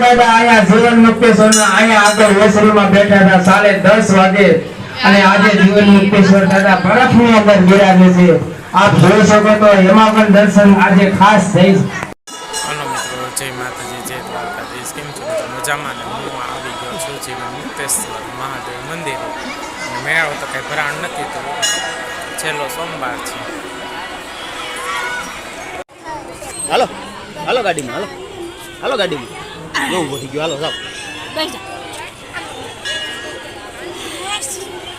દાદા અહીંયા જીવન મુક્તેશ્વરના અહીંયા આગળ ઓસરીમાં બેઠા હતા સાલે દસ વાગે. અને આજે જીવન મુક્તેશ્વર દાદા બરફની અંદર બિરાજે છે. આપ જોઈ શકો તો એમાં પણ દર્શન આજે ખાસ થઈ. હલો મિત્રો જય માતાજી જય દ્વારકાધીશ. કેમ છો મજામાં ને? હું આવી ગયો છું જીવન મુક્તેશ્વર મહાદેવ મંદિર. મેળો તો કંઈ ભરાણ નથી તો છેલ્લો સોમવાર છે. હાલો હાલો ગાડીમાં હાલો. હાલો ગાડીમાં. જો ઊભો થઈ ગયો હાલો જાઓ બેસી જા.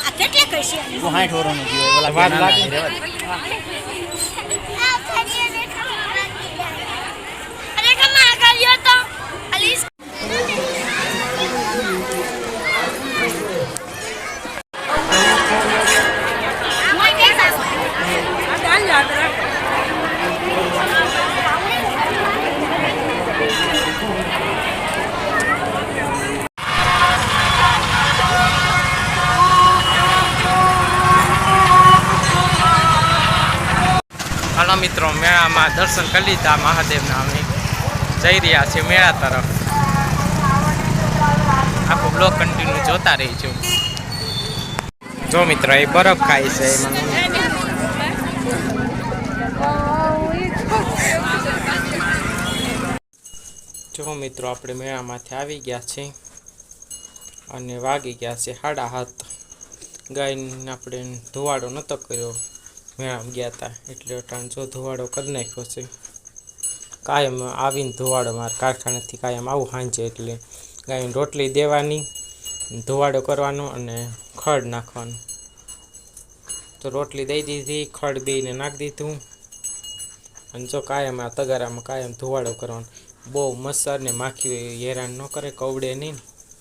આ કેટલે કરશે હું સાઠ વર્ષનો જીવો ઓલા વાત લાગે. રહેવા હાલો મિત્રો, મેળામાં દર્શન કરી લીધા મહાદેવના અમે. જઈ રહ્યા છીએ મેળા તરફ. આખો બ્લોક કન્ટિન્યુ જોતા રહીજો. જો મિત્રો, એ બરફ ખાય છે જો મિત્રો, આપણે મેળામાંથી આવી ગયા છે અને વાગી ગયા છે સાડા હાથ ગાયને આપણે ધોવાડો નહોતો કર્યો. મેળામાં ગયા હતા એટલે જો ધોવાડો કરી નાખ્યો છે. કાયમ આવીને ધોવાડો મારા કારખાનેથી કાયમ આવું સાંજે એટલે ગાયને રોટલી દેવાની, ધોવાડો કરવાનો અને ખડ નાખવાનું. તો રોટલી દઈ દીધી, ખડ દઈને નાખી દીધું. અને જો કાયમ આ તગારામાં કાયમ ધોવાડો કરવાનો. બહુ મચ્છર ને માખી હેરાન ન કરે, કવડે નહીં.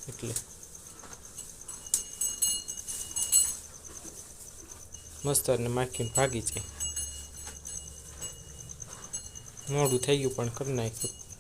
એટલે મસ્તર ને માખીને ભાગી જાય. મોડું થઈ ગયું પણ કરી નાખ્યું.